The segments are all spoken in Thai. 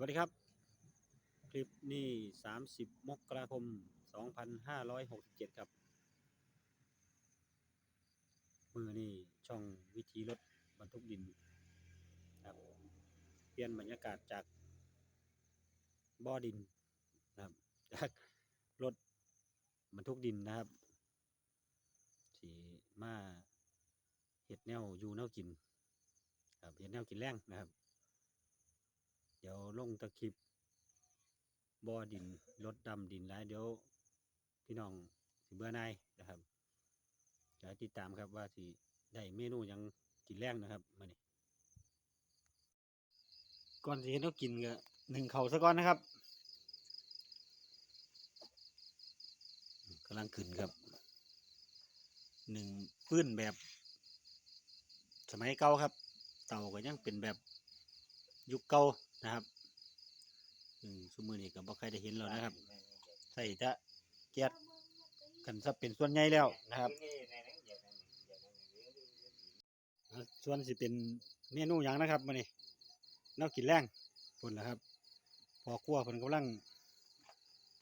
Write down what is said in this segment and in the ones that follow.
วัสดีครับ คลิปนี้ 30 มกราคม 2567 ครับ มือนี่ช่องวิธีรถบรรทุกดินครับ เปลี่ยนบรรยากาศจากบ่อดินนะครับ จากรถบรรทุกดินนะครับสีมาเห็ดแนวอยู่แนวกิน ครับเห็ดแนวกินแรงนะครับ เดี๋ยวลงตะคลิปบ่อดินรถดำดินหลายเดี๋ยวพี่น้องสิเบื่อหนายนะครับเดี๋ยวติดตามครับว่าสิได้เมนูยังกินแรงนะครับมานี่ก่อนสิเห็นเขากินก็หนึ่งเขาซะก่อนนะครับกำลังขึ้นครับหนึ่งปื้นแบบ สมัยเก่าครับ เต่าก็ยังเป็นแบบ ยุคเก่านะครับอืมสมือนี้ก็บ่ใครได้เห็นแล้วนะครับ ใส่จะแก๊สกันซะเป็นส่วนใหญ่แล้วนะครับอ่าส่วนสิเป็นเมนูหยังนะครับมื้อนี้แนวกินแรงพุ่นล่ะครับ พอครัวเพิ่นกำลัง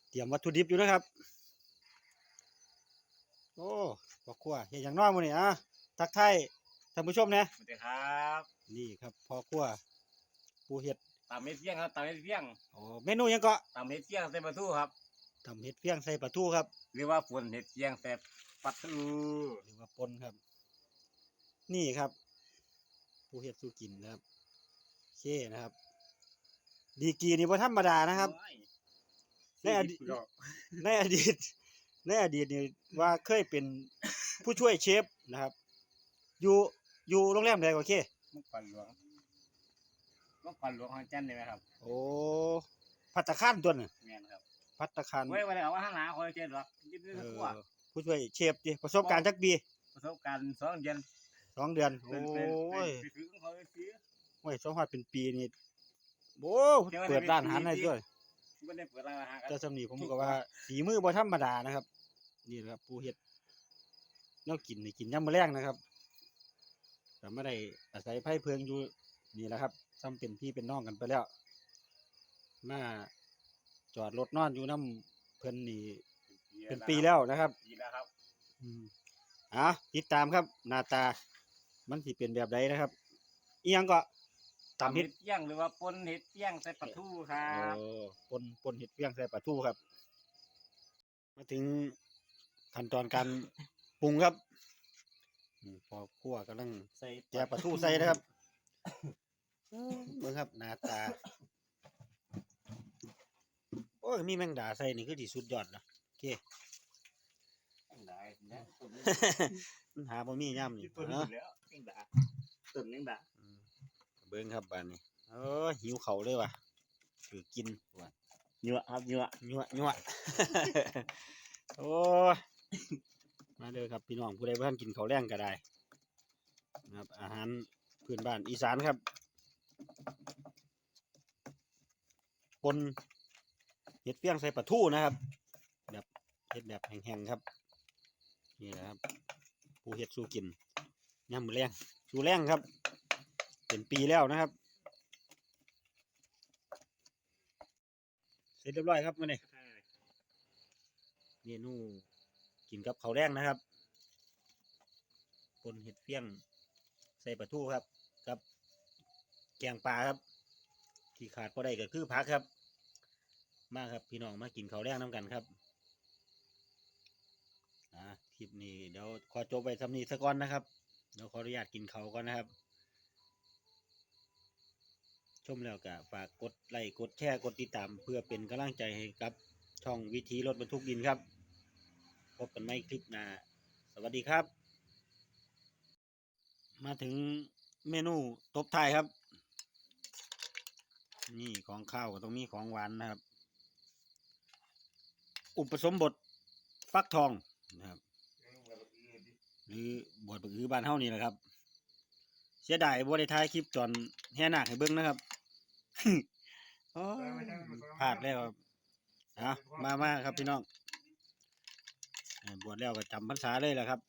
เตรียมวัตถุดิบอยู่นะครับ โอ้พอครัวเฮ็ดหยังน้อยมื้อนี้อะทักทายท่านผู้ชมนะสวัสดีครับ นี่ครับพอครัว ผู้เฮ็ดตำเม็ดเฟี้ยงครับตำเม็ดเฟี้ยงอ๋อเมนูหยังก็ตำเม็ดเฟี้ยงใส่ปลาทูครับทำเห็ดเฟี้ยงใส่ปลาทูครับหรือว่าป่นเห็ดเฟี้ยงใส่ปลาทูหรือว่าปนครับ นี่ครับผู้เฮ็ดสู้กินนะครับโอเคนะครับ ดีกรีนี่บ่ธรรมดานะครับ ในอดีต ในอดีต ในอดีตนี่ว่าเคยเป็นผู้ช่วยเชฟนะครับ อยู่อยู่โรงแรมใดก็โอเค มุกปันหลวง มุกปันหลวงของจันได้ไหมครับโอ้พัตตาคารตัวน่ะแม่นครับพัตตาคารไว้ไว้เอาว่าข้างหลังคอยเจนหรอกยินดีเอทั้งอตัวผู้ช่วยเชฟดิประสบการณ์จักปีประสบการณ์สองเดือนสองเดือนเป็นโอ้เป็นเป็นยไปซื้อของเขาไปซื้อโอ้ยสองฮอดเป็นปีนี่โอ้เปิดร้านอาหารให้ด้วยไม่ได้เปิดร้านอาหารคแต่รับสำนีผมก็ว่าฝีมือบ่ธรรมดานะครับ นี่แหละครับผู้เฮ็ดแนวกินนี่กินยามมื้อแรงนะครับแต่ไม่ได้อาศัยไผ่เพิงอยู่ นี่แหละครับซ้ำเป็นพี่เป็นน้องกันไปแล้ว มาจอดรถนอนอยู่น้ำเพิ่นนี่เป็นปีแล้วนะครับปีแล้วครับอืมอะติดตามครับหน้าตา มันสิเป็นแบบใดนะครับอีหยังก็ตำเฮ็ดเฟี้ยงหรือว่าป่นเห็ดเฟี้ยงใส่ปลาทูครับโอ้ปนปนเห็ดเฟี้ยงใส่ปลาทูครับ มาถึงขั้นตอนการปรุงครับอืมพอคั่วกำลังใส่แกะปลาทูใส่นะครับ เบิ่งครับหน้าตา โอ้ยมีแมงดาใส่นี่คือที่สุดยอดนะโอเคได้นะต้นมันหาบ่มีย่ำนี่ต้นเนาะแล้วยังด่าต้นยังด่าอืมเบิ่งครับบานนี้เออหิวเขาวเลยว่ะถือกินว่ะเยอะครับเยอะยั่วยั่ว โอ้ยมาเลยครับพี่น้องผู้ใดบ้านกินข้าวแรงก็ได้นะครับอาหารพื้นบ้านอีสานครับ ปนเห็ดเฟี้ยงใส่ปลาทูนะครับ แบบเห็ดแบบแห้งๆครับ นี่แหละครับผู้เห็ดสู้กินย่ำมือแรงสู้แรงครับ เป็นปีแล้วนะครับ เสร็จเรียบร้อยครับมื่อนี้เมนูกินกับข้าวแดงนะครับปนเห็ดเฟี้ยงใส่ปลาทูครับกับ แกงปลาครับ ที่ขาดพอได้ก็คือผักครับ มาครับพี่น้องมากินข้าวแดงน้ำกันครับอ่าคลิปนี้เดี๋ยวขอจบไปสำนีสักก่อนนะครับเดี๋ยวขออนุญาตกินเขาก่อนนะครับ ชมแล้วก็ฝากกดไลค์กดแชร์กดติดตาม เพื่อเป็นกำลังใจให้กับช่องวิธีรถบรรทุกดินครับ พบกันใหม่คลิปหน้า สวัสดีครับ มาถึงเมนูตบท้ายครับ นี่ของข้าวก็ต้องมีของหวานนะครับ อุปสมบทฟักทองนะครับ หรือบวชบักอือบ้านเฮานี่แหละครับ เสียดายบ่ได้ถ่ายคลิปตอนแห่นาคให้เบิ่งนะครับโอ้พลาดแล้วครับอะมามาครับพี่น้องบวชแล้วก็จำพรรษาเลยแหละครับ